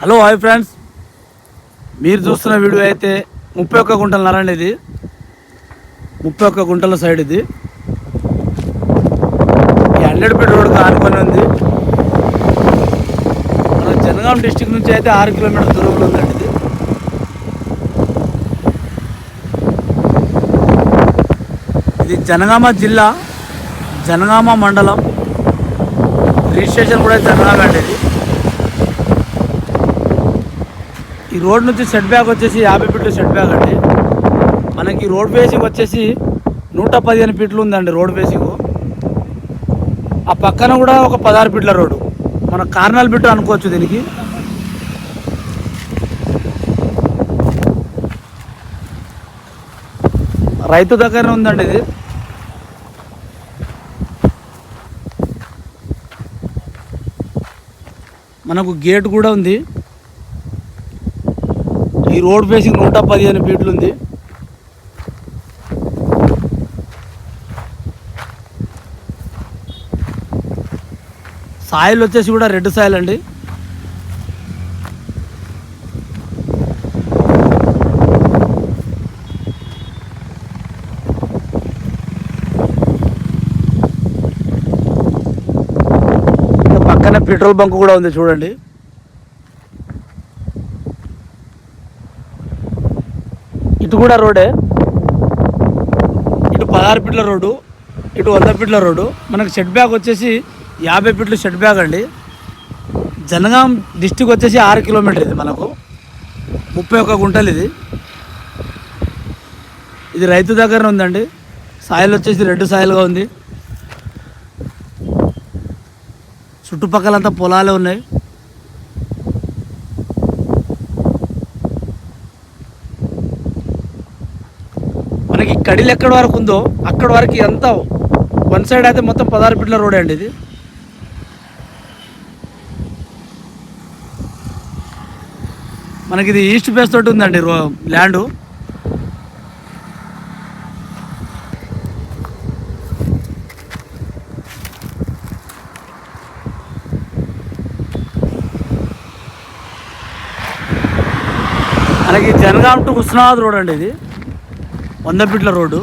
Hello hi friends. మీరు చూస్తున్న video అయితే ముప్పై ఒక్క గుంటల నరండి ఇది. ముప్పై ఒక్క గుంటల సైడ్ ఇది. ఈ హండ్రెడ్ రోడ్కి ఆనుకొని ఉంది. మన జనగాం డిస్టిక్ నుంచి అయితే ఆరు కిలోమీటర్ దూరంలో ఉందండి ఇది. ఇది జనగామ జిల్లా జనగామ మండలం. రిజిస్ట్రేషన్ కూడా జనగామ అండి ఇది. ఈ రోడ్ నుంచి సెట్ బ్యాక్ వచ్చేసి యాభై ఫీట్లు సెట్ బ్యాక్ అండి. మనకి రోడ్ ఫేసింగ్ వచ్చేసి నూట పదిహేను ఫీట్లు ఉందండి రోడ్ ఫేసింగ్ ఆ పక్కన కూడా ఒక పదహారు ఫీట్ల రోడ్డు మన కార్నల్ బిట్ అనుకోవచ్చు దీనికి. రైతు దగ్గరనే ఉందండి ఇది. మనకు గేట్ కూడా ఉంది. ఈ రోడ్ ఫేసింగ్ నూట పదిహేను ఫీట్లు ఉంది. సాయిల్ వచ్చేసి కూడా రెడ్ సాయిల్ అండి. పక్కన పెట్రోల్ బంక్ కూడా ఉంది చూడండి. ఇటు కూడా రోడే. ఇటు పదహారు ఫీట్ల రోడ్డు ఇటు వంద ఫీట్ల రోడ్డు. మనకు షెడ్ బ్యాగ్ వచ్చేసి యాభై ఫీట్లు షెడ్ బ్యాగ్ అండి. జనగాం డిస్టిక్ వచ్చేసి ఆరు కిలోమీటర్ ఇది మనకు. ముప్పై ఒక్క గుంటలు ఇది. ఇది రైతు దగ్గర ఉందండి. సాయిల్ వచ్చేసి రెడ్ సాయిల్గా ఉంది. చుట్టుపక్కలంతా పొలాలే ఉన్నాయి. మనకి కడిలు ఎక్కడి వరకు ఉందో అక్కడ వరకు ఎంత వన్ సైడ్ అయితే మొత్తం పదహారు ఫీట్ల రోడ్ అండి ఇది. మనకి ఇది ఈస్ట్ ఫేస్ తోటి ఉందండి ల్యాండు. మనకి జనగాం టు హుస్నాబాద్ రోడ్ అండి ఇది. వంద ఫీట్ల రోడ్డు.